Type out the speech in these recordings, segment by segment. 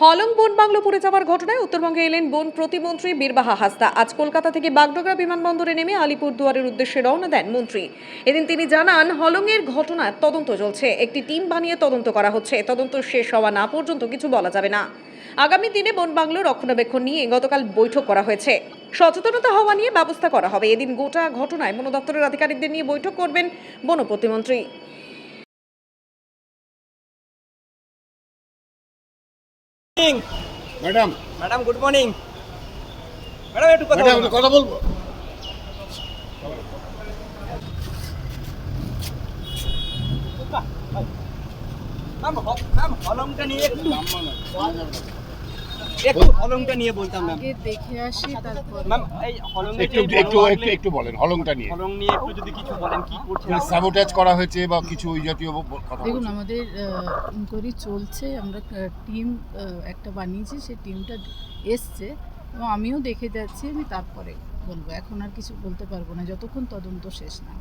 হলং বন বাংলো পড়ে যাওয়ার ঘটনায় উত্তরবঙ্গে এলেন বন প্রতিমন্ত্রী বীরবাহা হাসদা। আজ কলকাতা থেকে বাগডোগরা বিমানবন্দরে নেমে আলিপুর দুয়ারের উদ্দেশ্যে রওনা দেন মন্ত্রী। এদিন তিনি জানান হলংয়ের ঘটনার তদন্ত চলছে। একটি টিম বানিয়ে তদন্ত করা হচ্ছে। তদন্ত শেষ হওয়া না পর্যন্ত কিছু বলা যাবে না। আগামী দিনে বন বাংলো রক্ষণাবেক্ষণ নিয়ে গতকাল বৈঠক করা হয়েছে। সচেতনতা হওয়া নিয়ে ব্যবস্থা করা হবে। এদিন গোটা ঘটনায় বন দপ্তরের আধিকারিকদের নিয়ে বৈঠক করবেন বন প্রতিমন্ত্রী। Morning madam madam good morning madam একটু কথা ম্যাডাম কথা বলব? ম্যাম হ- ম্যাম হলংটা নিয়ে একটু একটু হলংটা নিয়ে বলতাম ম্যাম আগে দেখে আসি তারপর। ম্যাম এই হলংটা একটু একটু একটু একটু বলেন হলংটা নিয়ে। হলং নিয়ে একটু যদি কিছু বলেন কি করছেন? স্যাবোটাজ করা হয়েছে বা কিছু ওই জাতীয় কথা দেখুন আমাদের ইনকোয়ারি চলছে আমরা টিম একটা বানিয়েছি সেই টিমটা এসছে এবং আমিও দেখে যাচ্ছি আমি তারপরে বলব। এখন আর কিছু বলতে পারব না যতক্ষণ তদন্ত শেষ না।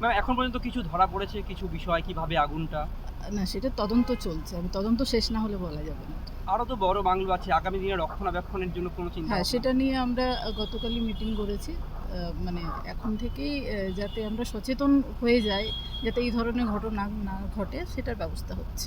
ম্যাম এখন পর্যন্ত কিছু ধরা পড়েছে কিছু বিষয় কীভাবে আগুনটা? না সেটা তদন্ত চলছে। আমি তদন্ত শেষ না হলে বলা যাবে না। আরও তো বড় বাংলো আছে আগামী দিনে রক্ষণাবেক্ষণের জন্য কোনো চিন্তা হ্যাঁ সেটা নিয়ে আমরা গতকালই মিটিং করেছি। মানে এখন থেকেই যাতে আমরা সচেতন হয়ে যাই যাতে এই ধরনের ঘটনা না ঘটে সেটার ব্যবস্থা হচ্ছে।